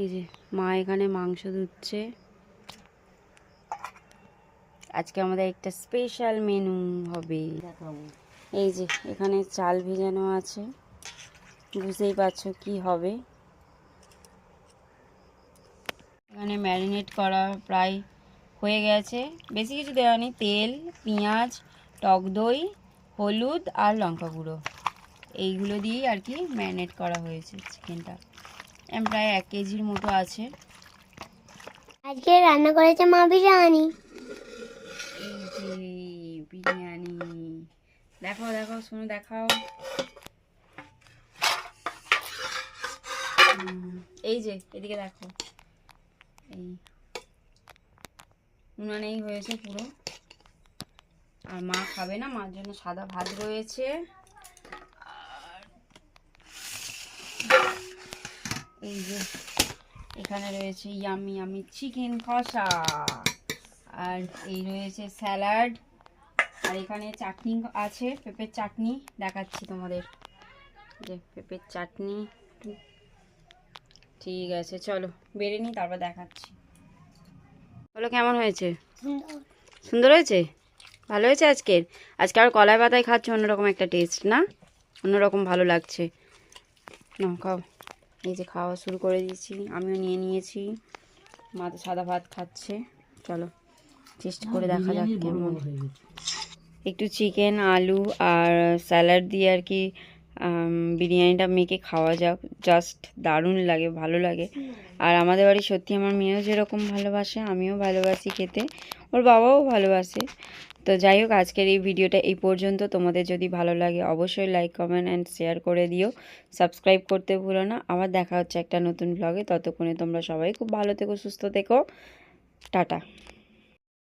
এই যে মা এখানে মাংস ধুচ্ছে। আজকে আমাদের একটা স্পেশাল মেনু হবে। এই যে এখানে চাল ভেজানো আছে। বুঝতেই পারছ কি হবে। এখানে ম্যারিনেট করা প্রায় হয়ে গেছে। বেশি কিছু দেওয়া নেই। তেল পেঁয়াজ টক দই হলুদ আর লঙ্কা গুঁড়ো। এইগুলো দিয়েই আর কি ম্যারিনেট করা হয়েছে চিকেনটা প্রায় এক কেজির মতো আছে। আজকে রান্না করেছে মা বিরিয়ানি। বিরিয়ানি। দেখো দেখো শুনো দেখাও। এই যে এদিকে দেখো। এই উনানেই হয়েছে পুরো। আর মা খাবে না মার জন্য সাদা ভাত রয়েছে। এই যে, এখানে রয়েছে ইয়ামি ইয়ামি চিকেন কষা। আর এই রয়েছে স্যালাড আর এখানে চাটনি আছে, পেঁপের চাটনি। দেখাচ্ছি তোমাদের। যে পেঁপের চাটনি। ঠিক আছে, চলো, বেড়ে নিই, তারপর দেখাচ্ছি। বলো, কেমন হয়েছে? সুন্দর হয়েছে? ভালো হয়েছে আজকের? আজকে আর কলাই পাতায় খাচ্ছ, অন্যরকম একটা টেস্ট না? অন্যরকম ভালো লাগছে। না খাও। এই যে খাওয়া শুরু করে দিয়েছি আমিও নিয়ে নিয়েছি। মা তো সাদা ভাত খাচ্ছে। চলো চেষ্টা করে দেখা যাক কেমন। একটু চিকেন আলু আর স্যালাড দিয়ে আর কি বিরিয়ানিটা মেখে খাওয়া যাক। জাস্ট দারুণ লাগে, ভালো লাগে। আর আমাদের বাড়ি সত্যি আমার মেয়েও যেরকম ভালোবাসে, আমিও ভালোবাসি খেতে। ওর বাবাও ভালোবাসে। তো যাই হোক, আজকের এই ভিডিওটা এই পর্যন্ত। তোমাদের যদি ভালো লাগে, অবশ্যই লাইক কমেন্ট অ্যান্ড শেয়ার করে দিও। সাবস্ক্রাইব করতে ভুলো না। আবার দেখা হচ্ছে একটা নতুন ব্লগে ততক্ষণে তোমরা সবাই খুব ভালো থেকো, সুস্থ থেকো। টাটা।